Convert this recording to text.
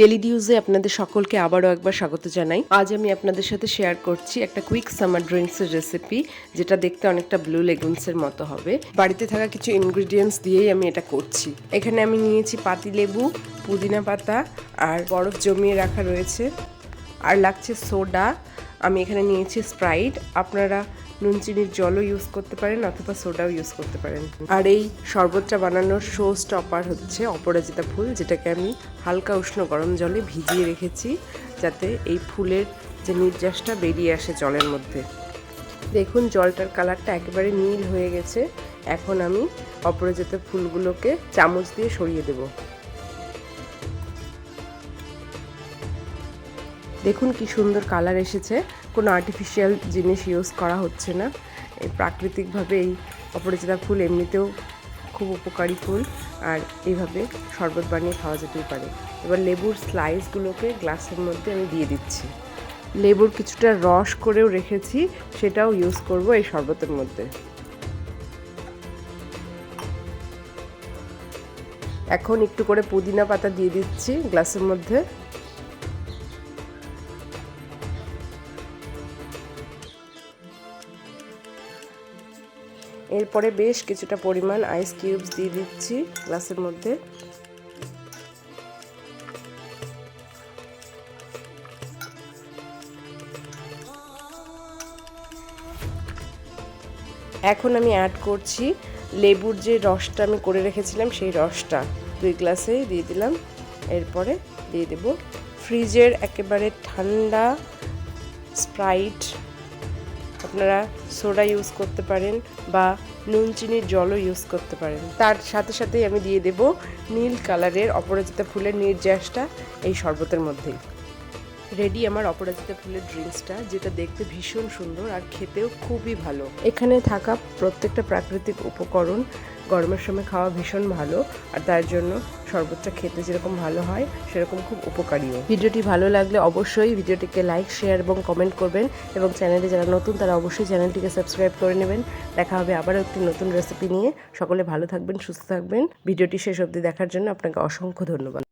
Daily ডিউজে আপনাদের সকলকে আবারও একবার স্বাগত জানাই। আজ আমি আপনাদের সাথে শেয়ার করছি একটা কুইক সামার ড্রিঙ্কসের রেসিপি যেটা দেখতে অনেকটা ব্লু লেগুনসের মতো হবে। বাড়িতে থাকা কিছু ইনগ্রিডিয়েন্টস দিয়েই আমি এটা করছি। এখানে আমি নিয়েছি পাতিলেবু, পুদিনা পাতা আর বরফ জমিয়ে রাখা রয়েছে। আর লাগছে সোডা। আমি এখানে নিয়েছি স্প্রাইট। আপনারা নুন চিনির জলও ইউজ করতে পারেন অথবা সোডাও ইউজ করতে পারেন। আর এই শরবতটা বানানোর শো স্টপার হচ্ছে অপরাজিতা ফুল, যেটাকে আমি হালকা উষ্ণ গরম জলে ভিজিয়ে রেখেছি, যাতে এই ফুলের যে নির্যাসটা বেরিয়ে আসে জলের মধ্যে। দেখুন, জলটার কালারটা একেবারে নীল হয়ে গেছে। এখন আমি অপরাজিতা ফুলগুলোকে চামচ দিয়ে সরিয়ে দেবো। দেখুন কি সুন্দর কালার এসেছে। কোনো আর্টিফিশিয়াল জিনিস ইউজ করা হচ্ছে না। এই প্রাকৃতিকভাবে এই অপরাজিতা ফুল এমনিতেও খুব উপকারী ফুল। আর এইভাবে শরবত বানিয়ে খাওয়া যেতেই পারে। এবার লেবুর স্লাইসগুলোকে গ্লাসের মধ্যে আমি দিয়ে দিচ্ছি। লেবুর কিছুটা রস করেও রেখেছি, সেটাও ইউজ করব এই শরবতের মধ্যে। এখন একটু করে পুদিনা পাতা দিয়ে দিচ্ছি গ্লাসের মধ্যে। এরপরে বেশ কিছুটা পরিমাণ আইস কিউবস দিয়ে দিচ্ছি গ্লাসের মধ্যে। এখন আমি অ্যাড করছি লেবুর যে রসটা আমি করে রেখেছিলাম, সেই রসটা। দুই গ্লাসে দিয়ে দিলাম। এরপরে দিয়ে দেব। ফ্রিজের একেবারে ঠান্ডা স্প্রাইট আপনারা সোডা ইউজ করতে পারেন বা নুন চিনির জলও ইউজ করতে পারেন। তার সাথে সাথেই আমি দিয়ে দেব নীল কালারের অপরাজিতা ফুলের নির্যাসটা এই শরবতের মধ্যেই। রেডি আমার অপরাজিতা ফুলের ড্রিঙ্কসটা, যেটা দেখতে ভীষণ সুন্দর আর খেতেও খুবই ভালো। এখানে থাকা প্রত্যেকটা প্রাকৃতিক উপকরণ গরমের সময় খাওয়া ভীষণ ভালো, আর তার জন্য শরবতটা খেতে যেরকম ভালো হয়, সেরকম খুব উপকারীও। ভিডিওটি ভালো লাগলে অবশ্যই ভিডিওটিকে লাইক শেয়ার এবং কমেন্ট করবেন, এবং চ্যানেলে যারা নতুন, তারা অবশ্যই চ্যানেলটিকে সাবস্ক্রাইব করে নেবেন। দেখা হবে আবারও একটি নতুন রেসিপি নিয়ে। সকলে ভালো থাকবেন, সুস্থ থাকবেন। ভিডিওটি শেষ অবধি দেখার জন্য আপনাকে অসংখ্য ধন্যবাদ।